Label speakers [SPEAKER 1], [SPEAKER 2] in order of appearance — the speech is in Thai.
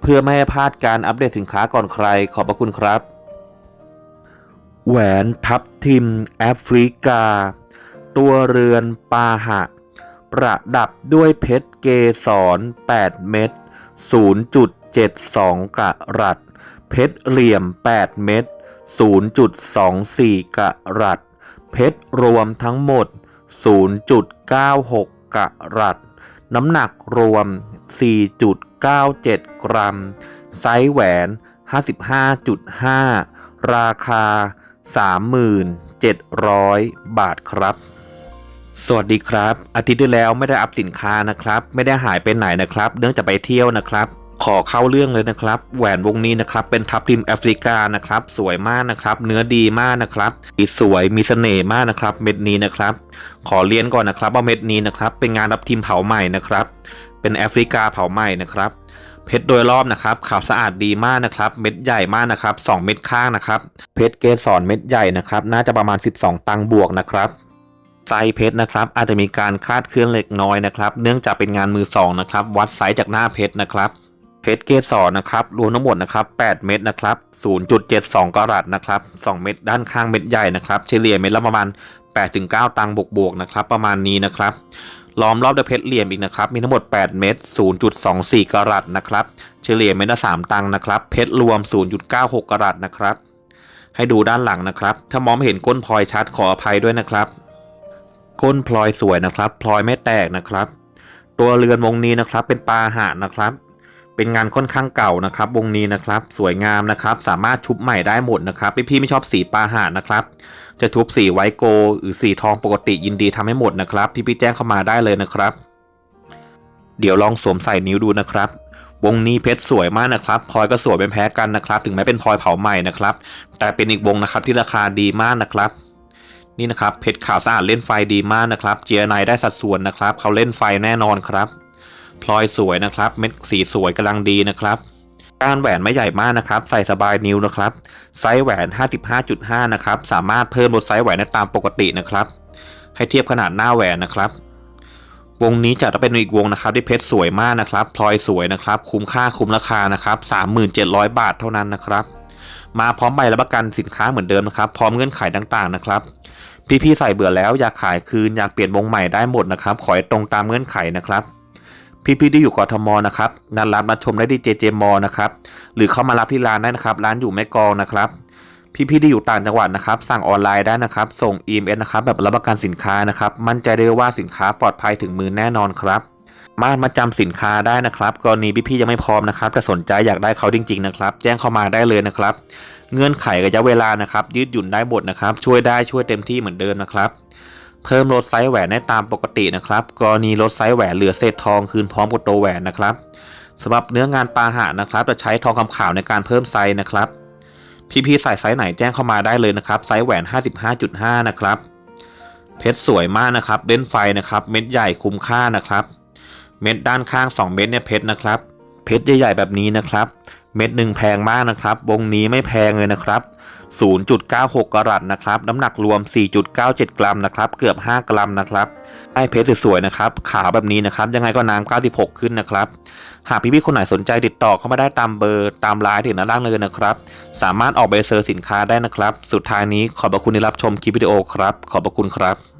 [SPEAKER 1] เพื่อไม่ให้พลาดการอัปเดตสินค้าก่อนใครขอบพระคุณครับ แหวนทับทิมแอฟริกา ตัวเรือนปาหะ ประดับด้วยเพชรเกสร 8 เม็ด0.72 กะรัตเพชรเหลี่ยม 8 เม็ด0.24 กะรัตเพชรรวมทั้งหมด 0.96 กะรัตน้ำหนักรวม 4.97 กรัม ไซส์แหวน 55.5 ราคา 3,700 บาทครับ สวัสดีครับ อาทิตย์ที่แล้วไม่ได้อัพสินค้านะครับ ไม่ได้หายไปไหนนะครับ เนื่องจากไปเที่ยวนะครับ ขอเข้าเรื่องเลยนะครับ แหวนวงนี้นะครับเป็นทับทิมแอฟริกานะครับ สวยมากนะครับ เนื้อดีมากนะครับสีสวยมีเสน่ห์มากนะครับ เม็ดนี้นะครับ ขอเรียนก่อนนะครับว่าเม็ดนี้นะครับ เป็นงานรับทิมเผาใหม่นะครับ เป็นแอฟริกาเผาใหม่นะครับเพชรโดยรอบนะครับขาวสะอาดดีมากนะครับ เม็ดใหญ่มากนะครับ 2 เม็ดข้างนะครับ เพชรเกสรเม็ดใหญ่นะครับ น่าจะประมาณ 12 ตังบวกนะครับไซส์เพชรนะครับ อาจจะมีการคาดเคลื่อนเล็กน้อยนะครับ เนื่องจากเป็นงานมือสองนะครับ วัดไซส์จากหน้าเพชรนะครับ เพชรเกสรนะครับรวมทั้งหมดนะครับ 8 เม็ดนะครับ 0.72กะรัตนะครับ 2 เม็ดด้านข้างเม็ดใหญ่นะครับเฉลี่ยเม็ดละประมาณ 8-9 ตังบวกๆนะครับ ประมาณนี้นะครับล้อมรอบด้วยเพชรเหลี่ยมอีกนะครับ มีทั้งหมด 8 เม็ด 0.24กะรัตนะครับ เฉลี่ยเม็ดละ 3 ตังนะครับ เพชรรวม 0.96กะรัตนะครับ ให้ดูด้านหลังนะครับ ถ้ามองไม่เห็นก้นพลอยชัดขออภัยด้วยนะครับ ก้นพลอยสวยนะครับ พลอยไม่แตกนะครับ ตัวเรือนวงนี้นะครับเป็นปลาหะนะครับ เป็นงานค่อนข้างเก่านะครับ วงนี้นะครับ สวยงามนะครับ สามารถชุบใหม่ได้หมดนะครับพี่พี่ไม่ชอบสีปลาหะนะครับ จะทุบสีไวโกหรือสีทองปกติยินดีทำให้หมดนะครับ พี่พี่แจ้งเข้ามาได้เลยนะครับ เดี๋ยวลองสวมใส่นิ้วดูนะครับวงนี้เพชรสวยมากนะครับพลอยก็สวยเป็นแพ้กันนะครับ ถึงแม้เป็นพลอยเผาใหม่นะครับ แต่เป็นอีกวงนะครับที่ราคาดีมากนะครับ นี่นะครับเพชรขาวสะอาดเล่นไฟดีมากนะครับ เจียไนได้สัดส่วนนะครับ เขาเล่นไฟแน่นอนครับ พลอยสวยนะครับ เม็ดสีสวยกำลังดีนะครับก้านแหวนไม่ใหญ่มากนะครับ ใส่สบายนิ้วนะครับ ไซส์แหวน 55.5 นะครับ สามารถเพิ่มลดไซส์แหวนได้ตามปกตินะครับ ให้เทียบขนาดหน้าแหวนนะครับ วงนี้จะเป็นอีกวงนะครับที่เพชรสวยมากนะครับ พลอยสวยนะครับ คุ้มค่าคุ้มราคานะครับ 3,700 บาทเท่านั้นนะครับ มาพร้อมใบรับประกันสินค้าเหมือนเดิมนะครับ พร้อมเงื่อนไขต่างๆนะครับ พี่ๆใส่เบื่อแล้วอยากขายคืนอยากเปลี่ยนวงใหม่ได้หมดนะครับ ขอให้ตรงตามเงื่อนไขนะครับ พี่ๆที่อยู่กทมนะครับนัดรับมาชมได้ที่เจเจมอนะครับ หรือเข้ามารับที่ร้านได้นะครับ ร้านอยู่แม่กองนะครับ พี่ๆที่อยู่ต่างจังหวัดนะครับ สั่งออนไลน์ได้นะครับ ส่ง EMS นะครับ แบบรับประกันสินค้านะครับ มั่นใจได้ว่าสินค้าปลอดภัยถึงมือแน่นอนครับสามารถมาจำสินค้าได้นะครับ กรณีพี่ๆยังไม่พร้อมนะครับแต่สนใจอยากได้เขาจริง ๆ นะครับ แจ้งเข้ามาได้เลยนะครับ เงื่อนไขระยะเวลานะครับ ยืดหยุ่นได้หมดนะครับ ช่วยได้ช่วยเต็มที่เหมือนเดิมนะครับ เพิ่มลดไซส์แหวนได้ตามปกตินะครับ กรณีลดไซส์แหวนเหลือเศษทองคืนพร้อมกับตัวแหวนนะครับสำหรับเนื้องานปาหะนะครับ จะใช้ทองคำขาวในการเพิ่มไซส์นะครับพี่ๆใส่ไซส์ไหนแจ้งเข้ามาได้เลยนะครับไซส์แหวน 55.5 นะครับ เพชรสวยมากนะครับเล่นไฟนะครับ เม็ดใหญ่คุ้มค่านะครับ เม็ดด้านข้าง 2 เม็ดเนี่ยเพชรนะครับ เพชรใหญ่ๆแบบนี้นะครับ เม็ดหนึ่งแพงมากนะครับ วงนี้ไม่แพงเลยนะครับ 0.96 กรัตนะครับ น้ำหนักรวม 4.97 กรัมนะครับ เกือบ 5 กรัมนะครับได้เพชรสวยๆนะครับ ขาวแบบนี้นะครับ ยังไงก็น้ำ96 ขึ้นนะครับ หากพี่ๆคนไหนสนใจติดต่อเข้ามาได้ตามเบอร์ตามไลน์ที่หน้าล่างเลยนะครับ สามารถออกใบเซอร์สินค้าได้นะครับ สุดท้ายนี้ขอบพระคุณที่รับชมคลิปวิดีโอครับ ขอบพระคุณครับ